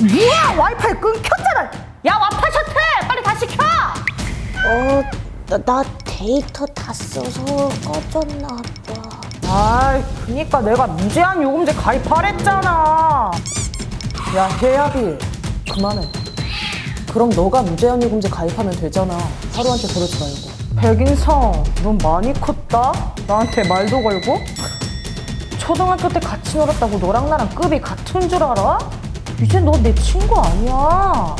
뭐야 와이파이 끊겼잖아 야 와파 셔틀 빨리 다시 켜 어, 나, 나 데이터 다 써서 꺼졌나 봐. 아이 그니까 내가 무제한 요금제 가입하랬잖아 야 해야비 그만해 그럼 너가 무제한 요금제 가입하면 되잖아 하루한테 그러지 말고 백인성 넌 많이 컸다? 나한테 말도 걸고? 초등학교 때 같이 놀았다고 너랑 나랑 급이 같은 줄 알아? 이제 너 내 친구 아니야?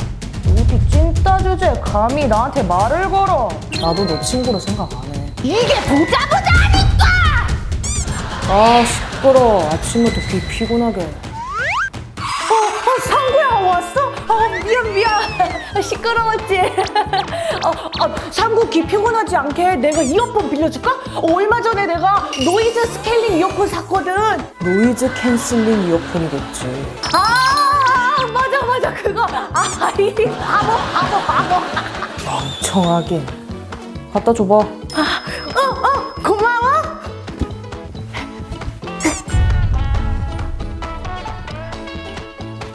어디 찐따 주제 감히 나한테 말을 걸어. 나도 너 친구로 생각 안 해. 이게 보자 보자 하니까! 아 시끄러. 아침부터 귀 피곤하게. 어, 어 상구야 왔어? 아 미안 미안. 시끄러웠지. 어, 어, 상구 귀 피곤하지 않게 내가 이어폰 빌려줄까? 어, 얼마 전에 내가 노이즈 스케일링 이어폰 샀거든. 노이즈 캔슬링 이어폰이겠지. 아 그거 아이 바보 바보 바보 멍청하게 갖다 줘봐 어, 어, 고마워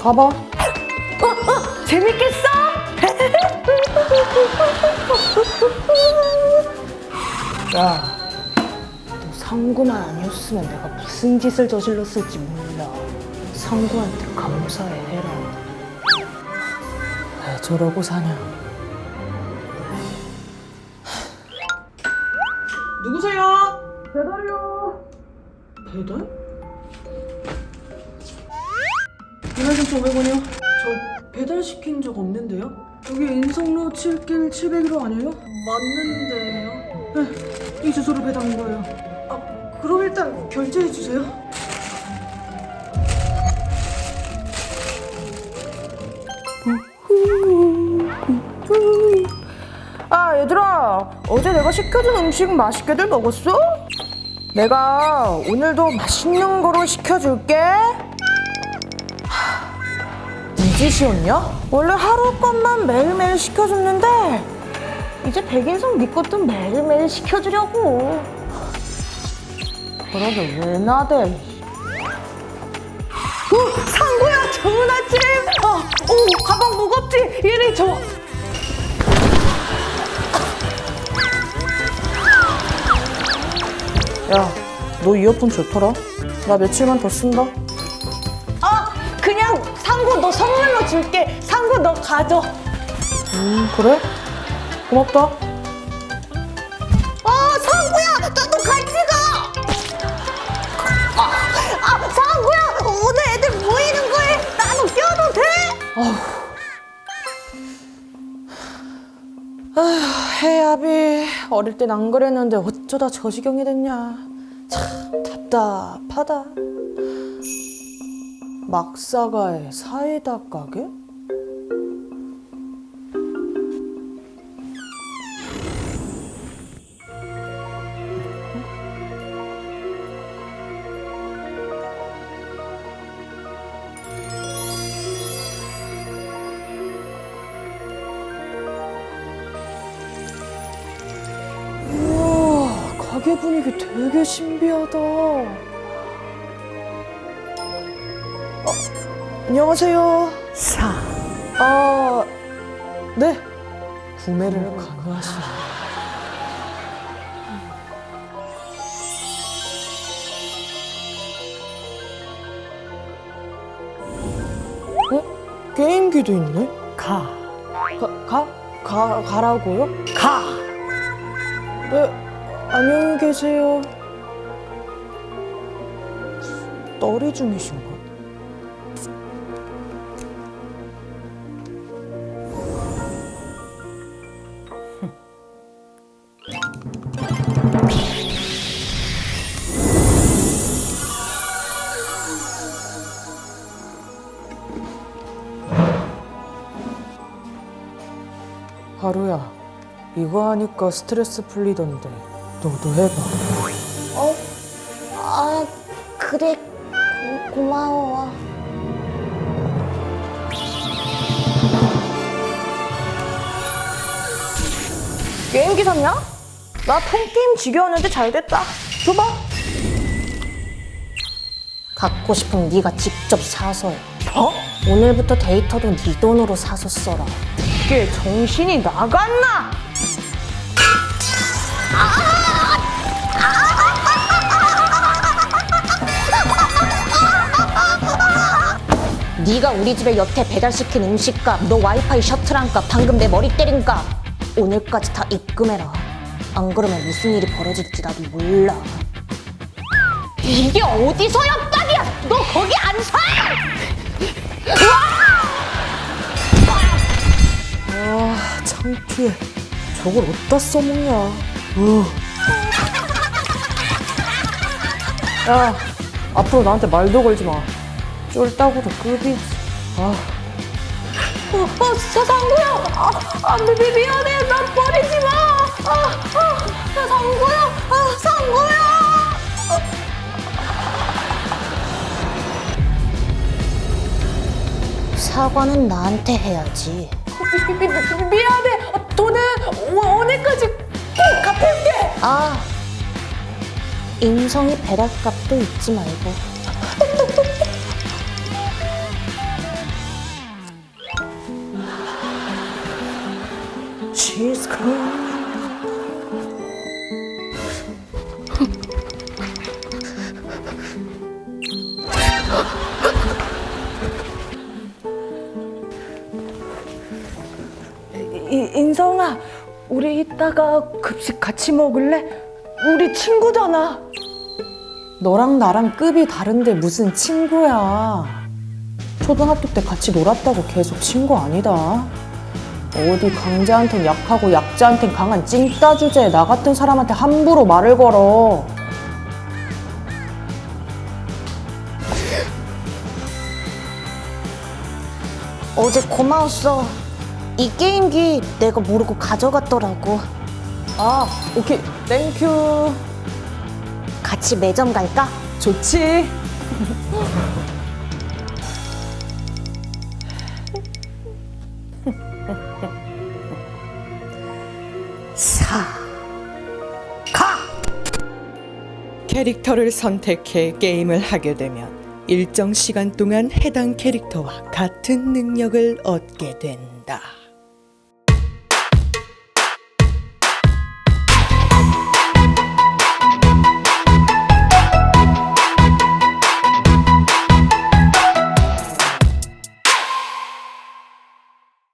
가봐. 어, 어, 재밌겠어? 야, 너 상구만 아니었으면 내가 무슨 짓을 저질렀을지 몰라. 상구한테 감사해라. 왜 저러고 사냐? 누구세요? 배달이요. 배달? 배달점 500원이요? 저 배달 시킨 적 없는데요? 여기 인성로 7길 701호 아니에요? 맞는데요? 네, 이 주소로 배달한 거예요. 아, 그럼 일단 결제해 주세요. 어제 내가 시켜준 음식 맛있게들 먹었어? 내가 오늘도 맛있는 거로 시켜줄게. 이 짓이었냐? 원래 하루 것만 매일매일 시켜줬는데 이제 백인성 네 것도 매일매일 시켜주려고 그러게 왜 나대 어, 상구야 좋은 아침 어, 오 가방 무겁지? 이리 줘 야, 너 이어폰 좋더라? 나 며칠만 더 쓴다. 어, 그냥 상구 너 선물로 줄게. 상구 너 가져. 음, 그래? 고맙다. 어릴 땐 안 그랬는데 어쩌다 저 지경이 됐냐. 참 답답하다. 막사가의 사이다 가게? 가게 분위기 되게 신비하다. 어, 안녕하세요. 사. 아, 네. 구매를 가능하시나요? 어? 게임기도 있네? 가. 가, 가? 가, 가라고요? 가! 네, 안녕히 계세요. 떨이 중이신가? 하루야, 이거 하니까 스트레스 풀리던데 너도 해봐. 어? 아, 그래. 고, 고마워. 게임기 샀냐? 나 통게임 지겨웠는데 잘 됐다. 줘봐. 갖고 싶으면 네가 직접 사서 해. 어? 오늘부터 데이터도 네 돈으로 사서 써라. 이게 정신이 나갔나? 네가 우리 집에 여태 배달시킨 음식값, 너 와이파이 셔틀한값, 방금 내 머리 때린 값 오늘까지 다 입금해라. 안 그러면 무슨 일이 벌어질지 나도 몰라. 이게 어디서 협박이야? 너 거기 안 사! 아, 창피해. 저걸 어디다 써먹냐. 으. 야, 앞으로 나한테 말도 걸지 마. 쫄따구도 급이지. 아. 어, 어, 서상구야! 아, 아, 미, 미, 미안해. 나 버리지 마! 아, 아, 상구야! 아, 상구야! 사과는 나한테 해야지. 미, 미, 미, 미안해. 어, 돈은 오- 오늘까지 꼭 갚을게. 아, 인성이 배달값도 잊지 말고. 치즈 크림. 이- 인성아, 우리 이따가 급식 같이 먹을래? 우리 친구잖아. 너랑 나랑 급이 다른데 무슨 친구야? 초등학교 때 같이 놀았다고 계속 친구 아니다. 어디 강자한텐 약하고 약자한텐 강한 찐따 주제에 나 같은 사람한테 함부로 말을 걸어. 어제 고마웠어. 이 게임기 내가 모르고 가져갔더라고. 아, 오케이. 땡큐. 같이 매점 갈까? 좋지. 사. 가! 캐릭터를 선택해 게임을 하게 되면 일정 시간 동안 해당 캐릭터와 같은 능력을 얻게 된다.